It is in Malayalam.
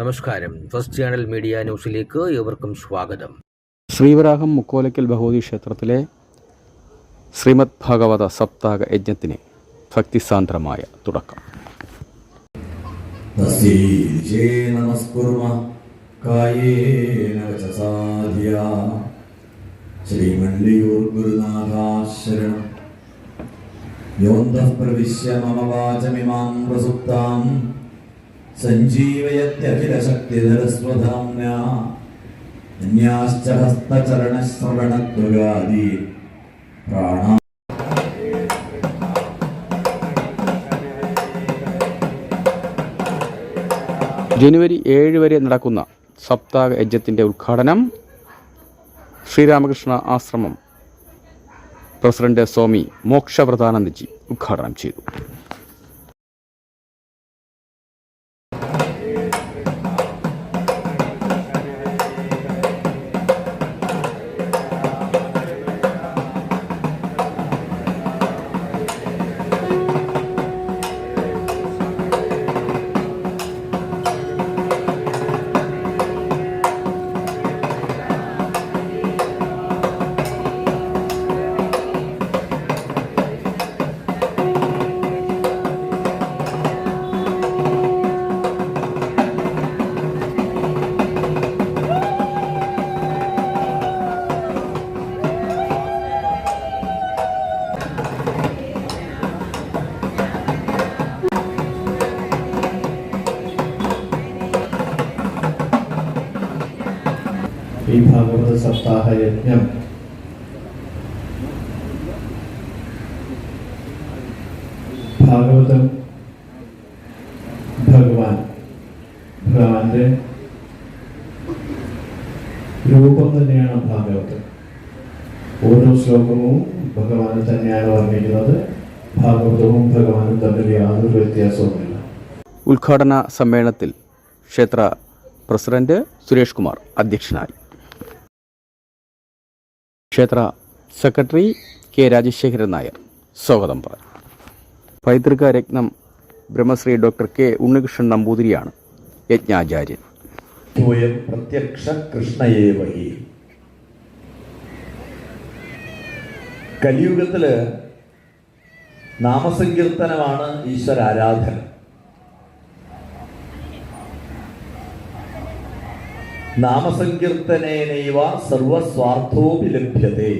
നമസ്കാരം. ഫസ്റ്റ് ചാനൽ മീഡിയ ന്യൂസിലേക്ക് ഏവർക്കും സ്വാഗതം. ശ്രീവരാഹം മുക്കോലയ്ക്കൽ ഭഗവതി ക്ഷേത്രത്തിലെ ശ്രീമദ് ഭഗവത സപ്താഹ യജ്ഞത്തിന് ഭക്തിസാന്ദ്രമായ തുടക്കം. ശ്രീമല്ലിയൂർ ഗുരുനാഥാശ്രമം പ്രവിശ്യ മമ വാചമിമാം പ്രസുപ്താം. സഞ്ജീവയത്യഖിലശക്തിധരസ്വധാമ്നാ പ്രാണ ജനുവരി ഏഴ് വരെ നടക്കുന്ന സപ്താഹ യജ്ഞത്തിന്റെ ഉദ്ഘാടനം ശ്രീരാമകൃഷ്ണ ആശ്രമം പ്രസിഡന്റ് സ്വാമി മോക്ഷപ്രധാനന്ദജി ഉദ്ഘാടനം ചെയ്തു. ഈ ഭാഗവത സപ്താഹ യജ്ഞം. ഭാഗവതം ഭഗവാൻ ഭഗവാന്റെ രൂപം തന്നെയാണ് ഭാഗവതം. ഓരോ ശ്ലോകവും ഭഗവാൻ തന്നെയാണ് വർണിക്കുന്നത്. ഭാഗവതവും ഭഗവാനും തമ്മിൽ യാതൊരു വ്യത്യാസവുമില്ല. ഉദ്ഘാടന സമ്മേളനത്തിൽ ക്ഷേത്ര പ്രസിഡന്റ് സുരേഷ് കുമാർ അധ്യക്ഷനായി. ക്ഷേത്ര സെക്രട്ടറി കെ രാജശേഖരൻ നായർ സ്വാഗതം പറഞ്ഞു. പൈതൃക രത്നം ബ്രഹ്മശ്രീ ഡോക്ടർ കെ ഉണ്ണികൃഷ്ണൻ നമ്പൂതിരിയാണ് യജ്ഞാചാര്യൻ. പ്രത്യക്ഷ കൃഷ്ണയേവഹി കലിയുഗത്തിൽ നാമസങ്കീർത്തനമാണ് ഈശ്വരാരാധന. നാമസങ്കീർത്തനേനൈവ സർവസ്വാർത്ഥോപി ലഭ്യത്തെ